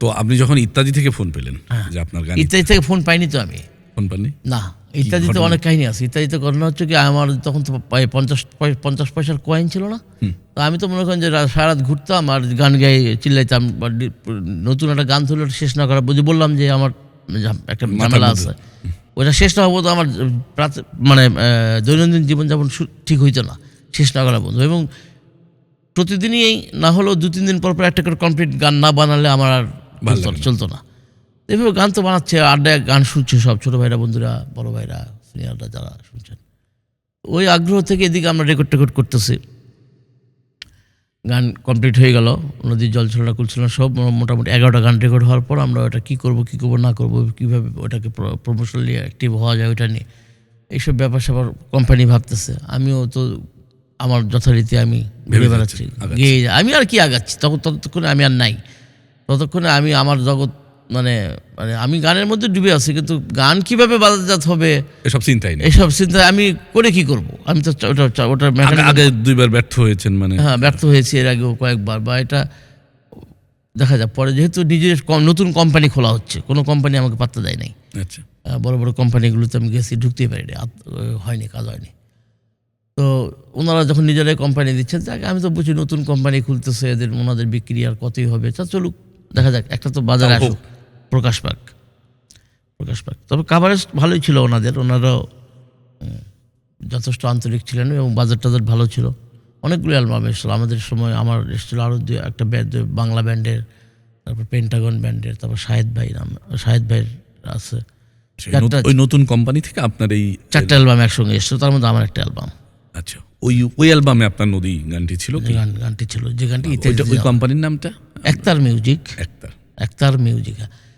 তো আপনি যখন ইত্যাদি থেকে ফোন পেলেন হ্যাঁ। যে আপনার গান ইত্যাদি থেকে ফোন পাইনি তো আমি। ফোন পাননি? না ইত্যাদিতে অনেক কাহিনী আছে। ইত্যাদিতে ঘটনা হচ্ছে কি আমার তখন তো পঞ্চাশ পঞ্চাশ পয়সার কয়েন ছিল না। তো আমি তো মনে করেন যে রা- সারা রাত ঘুরতাম আর গান গাই চিল্লাইতাম নতুন একটা গান ওটা শেষ না করা বুঝে বললাম যে আমার একটা ঝামেলা আছে। ওটা শেষ না হব তো আমার প্রাত- মানে দৈনন্দিন জীবনযাপন ঠিক হইতো না শেষ না করা বন্ধু এবং প্রতিদিনই না হলেও দু তিন দিন পর পর একটা করে কমপ্লিট গান না বানালে আমার আর চলতো না- চলতো না। এভাবে গান তো বানাচ্ছে আড্ডায় গান শুনছে সব ছোটো ভাইরা বন্ধুরা বড় ভাইরা সিনিয়ররা যারা শুনছেন। ওই আগ্রহ থেকে এদিকে আমরা রেকর্ড টেকর্ড করতেছি। গান কমপ্লিট হয়ে গেল নদীর জল ছড়া কুলছড়া সব মোটামুটি এগারোটা গান রেকর্ড হওয়ার পর আমরা ওটা কী করব কী করব না করব কীভাবে ওটাকে প্রমোশনালি অ্যাক্টিভ হওয়া যায় ওইটা নিয়ে। এইসব ব্যাপার স্যাপার কোম্পানি ভাবতেছে। আমিও তো আমার যথারীতি আমি ঘুরে ভেবে বেড়াচ্ছি। গিয়ে আমি আর কি আগাচ্ছি? তখন ততক্ষণে আমি আর নাই। ততক্ষণে আমি আমার জগৎ মানে মানে আমি গানের মধ্যে ডুবে আছি কিন্তু গান কীভাবে বাজারজাত হবে? এসব চিন্তাই নেই। এসব চিন্তা আমি করে কি করব? আমি তো ওটা ওটা- আগে- দুইবার ব্যর্থ হয়েছেন মানে। হ্যাঁ ব্যর্থ হয়েছি এর আগেও কয়েকবার বা এটা দেখা যাক পরে যেহেতু নিজের নতুন কোম্পানি খোলা হচ্ছে কোনো কোম্পানি আমাকে পাত্তা দেয় নাই। আচ্ছা। বড় বড় কোম্পানিগুলোতে আমি গেছি ঢুকতেই পারিনি হয়নি কাজ হয়নি। তো ওনারা যখন নিজেরাই কোম্পানি দিচ্ছেন তাকে আমি তো বুঝি নতুন কোম্পানি খুলতেছে এদের ওনাদের বিক্রি আর কতই হবে তা চলুক। দেখা যাক একটা তো বাজারে আসুক। প্রকাশ পাক। প্রকাশ পাক। তবে কাভারেজ ভালোই ছিল ওনাদের। ওনারাও যথেষ্ট আন্তরিক ছিলেন এবং বাজার টাজার ভালো ছিল। অনেকগুলো অ্যালবাম এসেছিল। আমাদের সময় আমার এসেছিল আরও দু একটা ব্যান্ড বাংলা ব্যান্ডের তারপর পেন্টাগন ব্যান্ডের তারপর শাহেদ ভাই নাম শাহেদ ভাইয়ের আছে। ওই নতুন কোম্পানি থেকে আপনার এই চারটা অ্যালবাম একসঙ্গে এসেছিল। তার মধ্যে আমার একটা অ্যালবাম। আচ্ছা। ওই ওই অ্যালবামে আপনার নদী গানটি ছিল গান গানটি ছিল যে গানটি ওই কোম্পানির নামটা? একতার মিউজিক একটা একতার মিউজিক